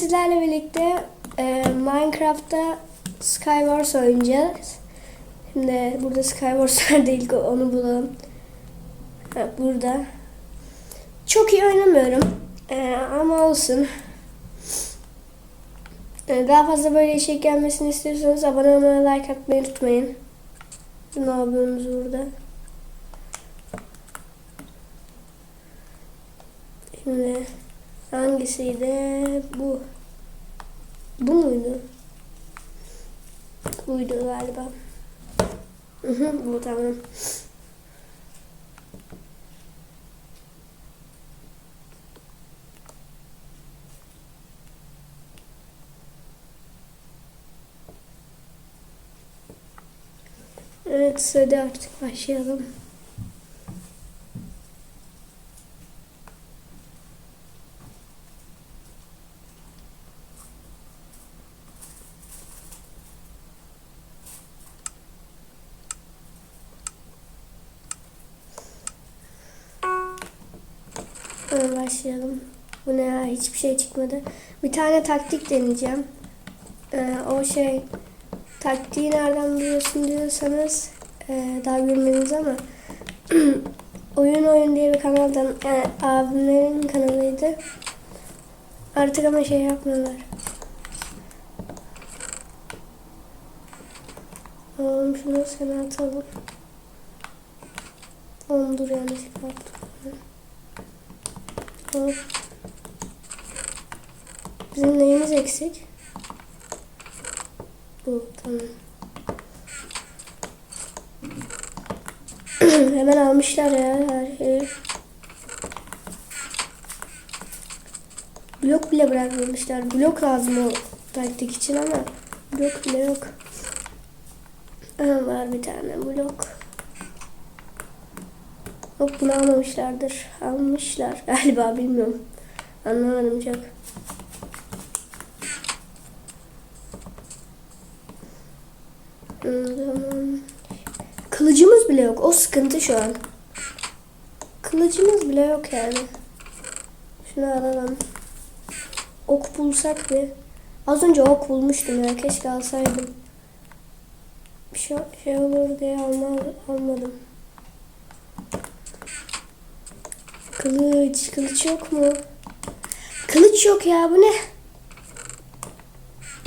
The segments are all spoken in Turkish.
sizlerle birlikte e, Minecraft'ta Skywars oynayacağız. Şimdi burada Skywars nerede ilk onu bulalım. Ha, burada. Çok iyi oynamıyorum. E, ama olsun. E, daha fazla böyle içerik gelmesini istiyorsanız abone olmayı, like atmayı unutmayın. Ne yapıyorsunuz burada? Şimdi hangisiydi? Bu. Bu muydu? Buydu galiba. Bu tamam. Evet, hadi artık başlayalım. Hadi başlayalım. Bu ne ya? Hiçbir şey çıkmadı. Bir tane taktik deneyeceğim. Ee, o şey taktiği nereden biliyorsun diyorsanız e, daha bilmediniz ama Oyun Oyun diye bir kanaldan yani abimlerin kanalıydı. Artık ama şey yapmıyorlar. Oğlum şunu sana atalım. Oğlum dur yanlışlıkla. Bizim neyimiz eksik? Bu tamam. Hemen almışlar ya her şeyi. Blok bile bırakmamışlar. Blok lazım o taktik için ama blok bile yok. Aha, var bir tane blok. Yok bunu almamışlardır. Almışlar galiba bilmiyorum. Anlamadım çok. Kılıcımız bile yok. O sıkıntı şu an. Kılıcımız bile yok yani. Şunu alalım. Ok bulsak bir. Az önce ok bulmuştum ya. Keşke alsaydım. Bir şey, şey olur diye alma, almadım. Kılıç. Kılıç yok mu? Kılıç yok ya. Bu ne?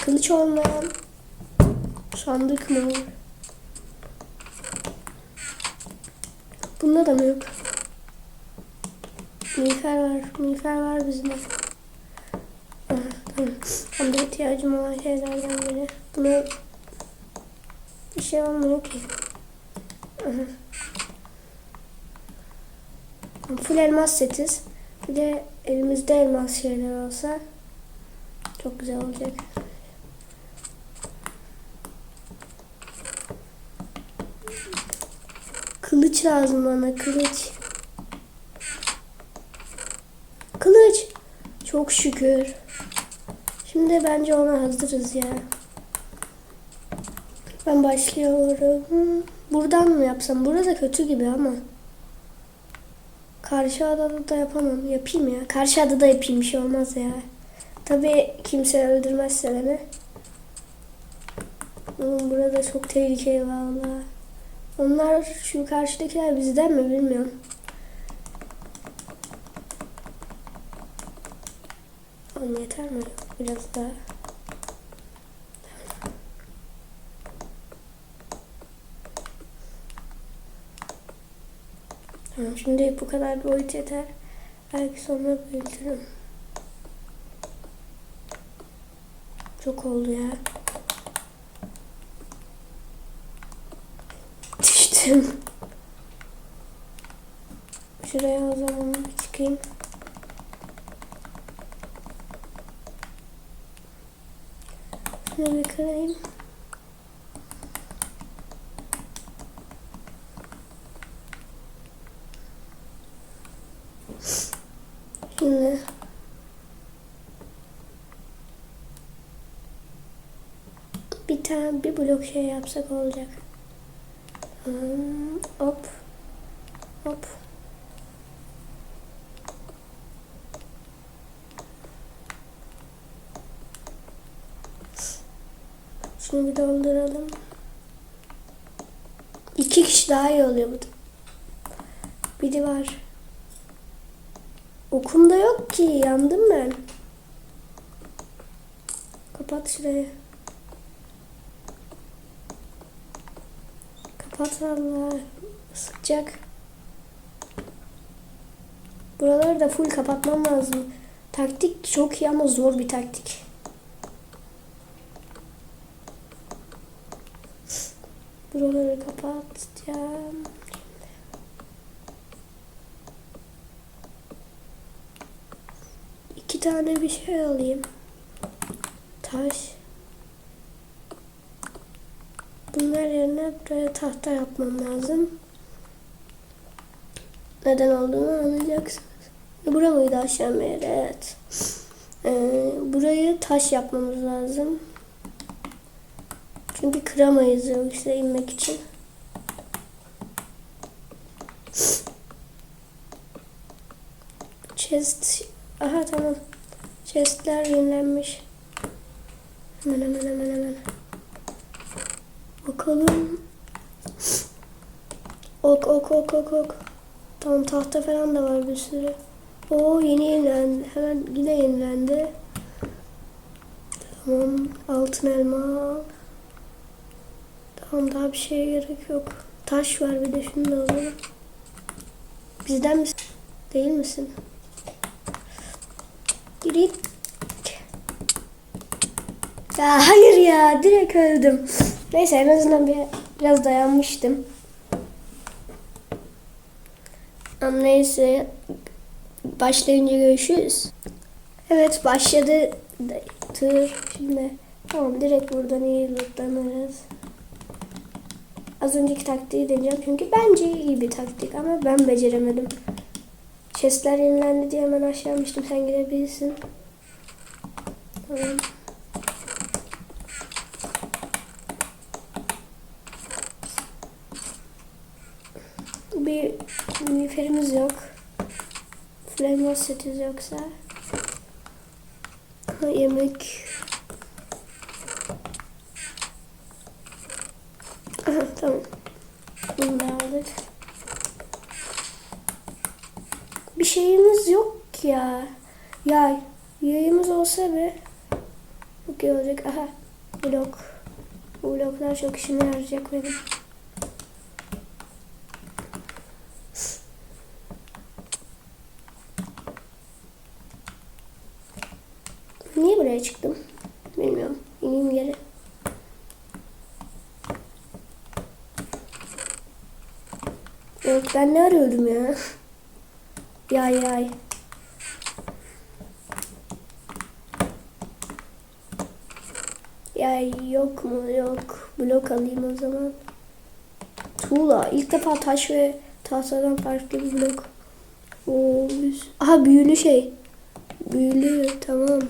Kılıç olmayan sandık mı? Bunda da mı yok? Miğfer var. Miğfer var bizde. Tamam. Tam da ihtiyacım olan şeylerden biri. Buna bir şey olmuyor ki. Aha. Full elmas setiz. Bir de elimizde elmas şeyler olsa çok güzel olacak. Kılıç lazım bana kılıç. Kılıç. Çok şükür. Şimdi bence ona hazırız ya. Ben başlıyorum. Buradan mı yapsam? Burada kötü gibi ama. Karşı adada da yapamam. Yapayım ya. Karşı adada yapayım bir şey olmaz ya. Tabii kimse öldürmezse beni. Oğlum burada çok tehlikeli vallahi. Onlar şu karşıdakiler bizden mi bilmiyorum. Oğlum yeter mi? Biraz daha. Şimdi bu kadar boyut yeter. Belki sonra büyütürüm. Çok oldu ya. Düştüm. Şuraya o zaman bir çıkayım. Şunu bir kırayım. Yine. Bir tane bir blok şey yapsak olacak. Hmm, hop. Hop. Şunu bir dolduralım. İki kişi daha iyi oluyor bu da. Biri var. Okum da yok ki. Yandım ben. Kapat şurayı. Kapat valla. Sıkacak. Buraları da full kapatmam lazım. Taktik çok iyi ama zor bir taktik. Buraları kapatacağım. İki tane bir şey alayım. Taş. Bunlar yerine buraya tahta yapmam lazım. Neden olduğunu anlayacaksınız. Bura mıydı aşağı meyre? Evet. Ee, burayı taş yapmamız lazım. Çünkü kıramayız yoksa inmek için. Chest. Aha tamam. Chestler yenilenmiş. Hemen hemen hemen hemen. Bakalım. Ok ok ok ok ok. Tamam tahta falan da var bir sürü. Oo yeni yenilendi. Hemen yine yenilendi. Tamam altın elma. Tamam daha bir şeye gerek yok. Taş var bir de şunu da alalım. Bizden misin? Değil misin? Git. Ya hayır ya direkt öldüm. Neyse en azından bir, biraz dayanmıştım. Ama neyse başlayınca görüşürüz. Evet başladı. Tır şimdi. Tamam direkt buradan iyi lootlanırız. Az önceki taktiği deneyeceğim çünkü bence iyi bir taktik ama ben beceremedim. Chestler yenilendi diye hemen aşağı inmiştim. Sen girebilirsin. Tamam. Bir miğferimiz yok. Flame setiz yoksa. Ha, yemek. Tamam. Bunu aldık. Bir şeyimiz yok ya. Yay. Yayımız olsa be. Çok iyi olacak. Aha. Blok. Bu bloklar çok işime yarayacak benim. Niye buraya çıktım? Bilmiyorum. İneyim geri. Yok ben ne arıyordum ya? Yay yay. Yay yok mu? Yok. Blok alayım o zaman. Tuğla. İlk defa taş ve tahtadan farklı bir blok. Oo, Aha büyülü şey. Büyülü tamam.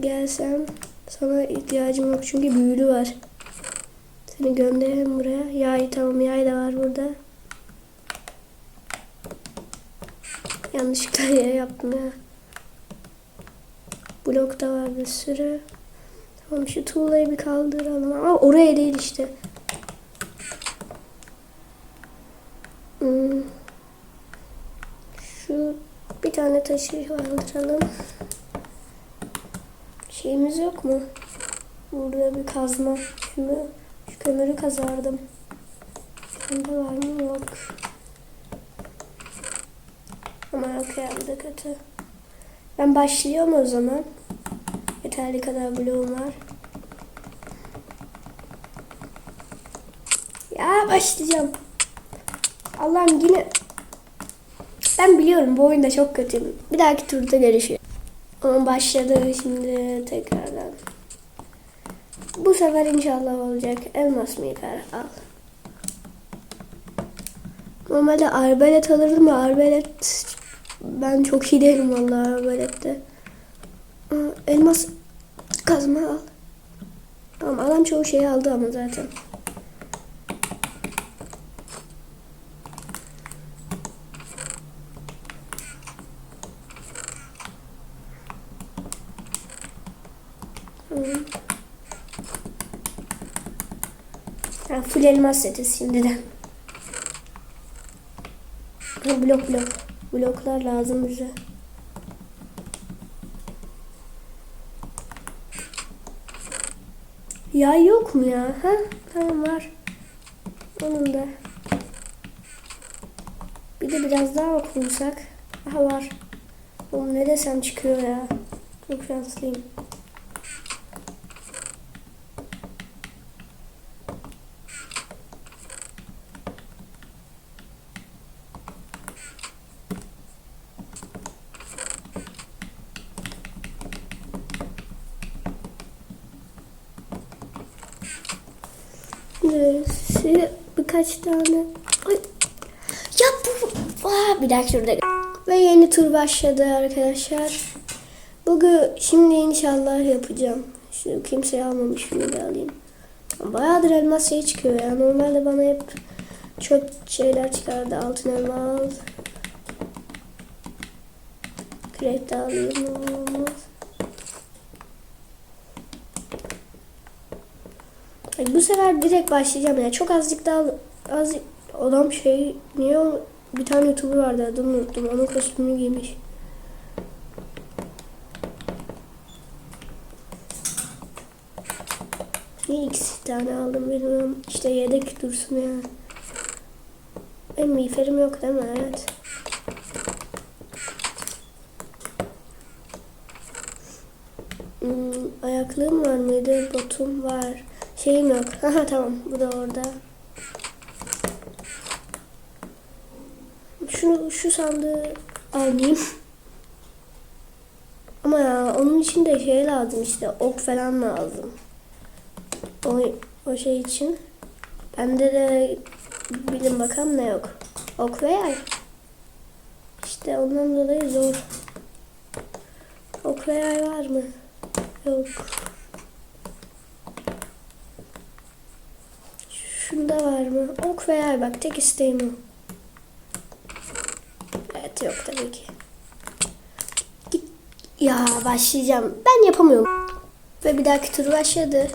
Gelsem sana ihtiyacım yok çünkü büyülü var. Seni gönderelim buraya. Yay tamam yay da var burada. Yanlışlıkla yere yaptım ya. Blok da var bir sürü. Tamam şu tuğlayı bir kaldıralım ama oraya değil işte. Hmm. Şu bir tane taşı kaldıralım. Şeyimiz yok mu? Burada bir kazma. Şunu, şu kömürü kazardım. Bende var mı? Yok. Ama yok ya bu da kötü. Ben başlıyorum o zaman. Yeterli kadar bloğum var. Ya başlayacağım. Allah'ım yine... Ben biliyorum bu oyunda çok kötüyüm. Bir dahaki turda görüşürüz. Ama başladı şimdi tekrardan. Bu sefer inşallah olacak. Elmas miğfer al. Normalde arbelet alırdım ama arbelet ben çok iyi değilim vallahi arbalette. Elmas kazma al. Tamam adam çoğu şeyi aldı ama zaten. yapalım. Ha, full elmas seti şimdiden. Blok blok. Bloklar lazım bize. Ya yok mu ya? Ha? Tamam var. Onun da. Bir de biraz daha okursak. Aha var. Oğlum ne desem çıkıyor ya. Çok şanslıyım. Birkaç tane. Ay. Ya bu. Aa, bir dakika şurada. Ve yeni tur başladı arkadaşlar. Bugün şimdi inşallah yapacağım. Şu kimseyi almamış şunu bir alayım. Bayağıdır elmas şey çıkıyor ya. Normalde bana hep çöp şeyler çıkardı. Altın elma al. Kürek de alayım. Olmaz. Bu sefer direkt başlayacağım ya. Çok azıcık daha az adam şey niye bir tane YouTuber vardı adını unuttum. Onun kostümünü giymiş. Niye ikisi tane aldım bilmiyorum. İşte yedek dursun ya. Benim miğferim yok değil mi? Evet. Hmm, ayaklığım var mıydı? Botum var. Şeyim yok. Aha tamam. Bu da orada. Şunu şu sandığı alayım. Ama ya onun için de şey lazım işte ok falan lazım. O, o şey için. Bende de bilin bakalım ne yok. Ok ve yay. İşte ondan dolayı zor. Ok ve yay var mı? Yok. Şunda var mı? Ok ve yay bak tek isteğim o. Evet yok tabii ki. Git. Ya başlayacağım. Ben yapamıyorum. Ve bir dahaki tur başladı.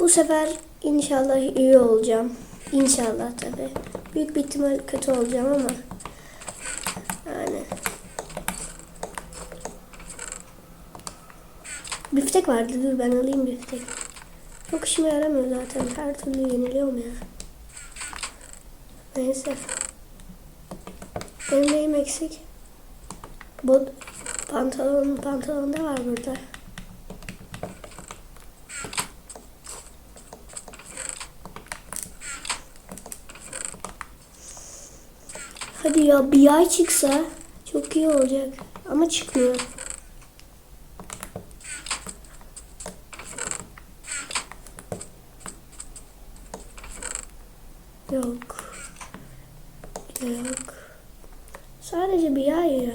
Bu sefer inşallah iyi olacağım. İnşallah tabii. Büyük bir ihtimal kötü olacağım ama. Yani. Biftek vardı dur ben alayım biftek. Çok işime yaramıyor zaten. Her türlü yeniliyorum ya. Neyse. Benim neyim eksik? Bot, pantolon, pantolon ne var burada? Hadi ya bir ay çıksa çok iyi olacak. Ama çıkmıyor. Yok. Yok. Sadece bir ay ya.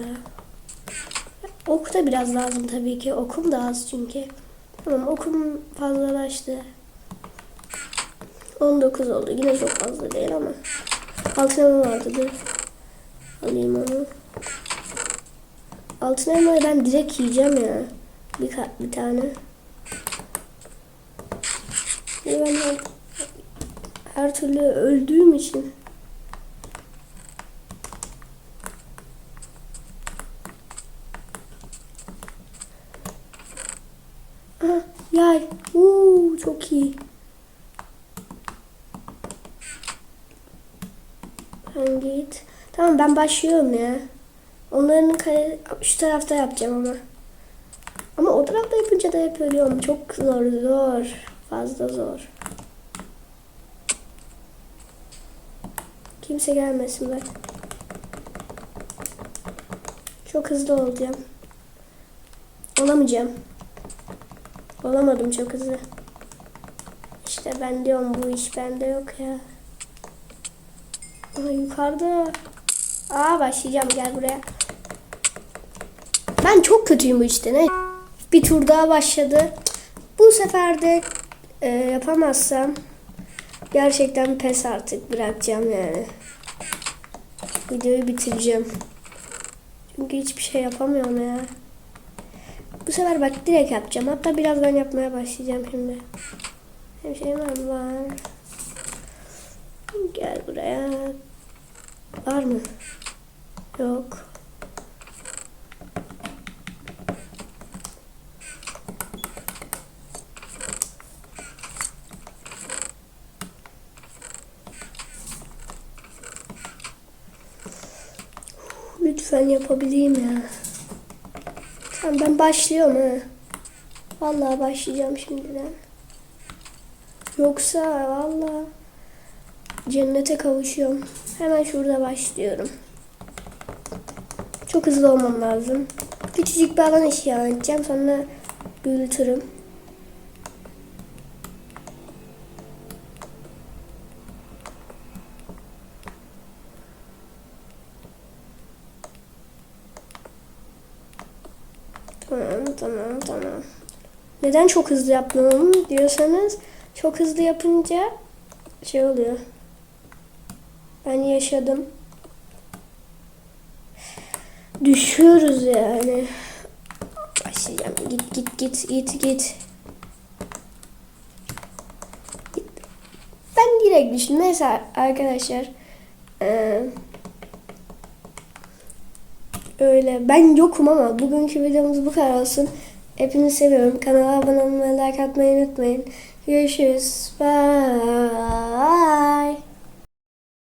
Ok da biraz lazım tabii ki. Okum da az çünkü. Tamam okum fazlalaştı. 19 oldu. Yine çok fazla değil ama. Altın elma vardı dur. Alayım onu. Altın elmayı ben direkt yiyeceğim ya. Bir, bir tane. Ben her türlü öldüğüm için. Yay. Uuu çok iyi. Sen git. Tamam ben başlıyorum ya. Onların kare şu tarafta yapacağım ama. Ama o tarafta yapınca da hep ölüyorum. Çok zor zor. Fazla zor. Kimse gelmesin bak. Çok hızlı olacağım. Olamayacağım. Olamadım çok hızlı. İşte ben diyorum bu iş bende yok ya. Aa, yukarıda. Aa başlayacağım gel buraya. Ben çok kötüyüm bu işte ne? Bir tur daha başladı. Bu sefer de e, yapamazsam gerçekten pes artık bırakacağım yani. Videoyu bitireceğim. Çünkü hiçbir şey yapamıyorum ya. Bu sefer bak direkt yapacağım. Hatta birazdan yapmaya başlayacağım şimdi. Hem mı? Var. Gel buraya. Var mı? Yok. Lütfen yapabileyim ya. Tamam ben başlıyorum ha. Vallahi başlayacağım şimdiden. Yoksa vallahi cennete kavuşuyorum. Hemen şurada başlıyorum. Çok hızlı olmam lazım. Küçücük bir alan eşya edeceğim sonra büyütürüm. Tamam tamam tamam. Neden çok hızlı yapmıyorum diyorsanız çok hızlı yapınca şey oluyor. Ben yaşadım. Düşüyoruz yani. Başlayacağım. Git git git git git. Ben direkt düştüm. Neyse arkadaşlar. Eee öyle. Ben yokum ama bugünkü videomuz bu kadar olsun. Hepinizi seviyorum. Kanala abone olmayı, like atmayı unutmayın. Görüşürüz. Bye.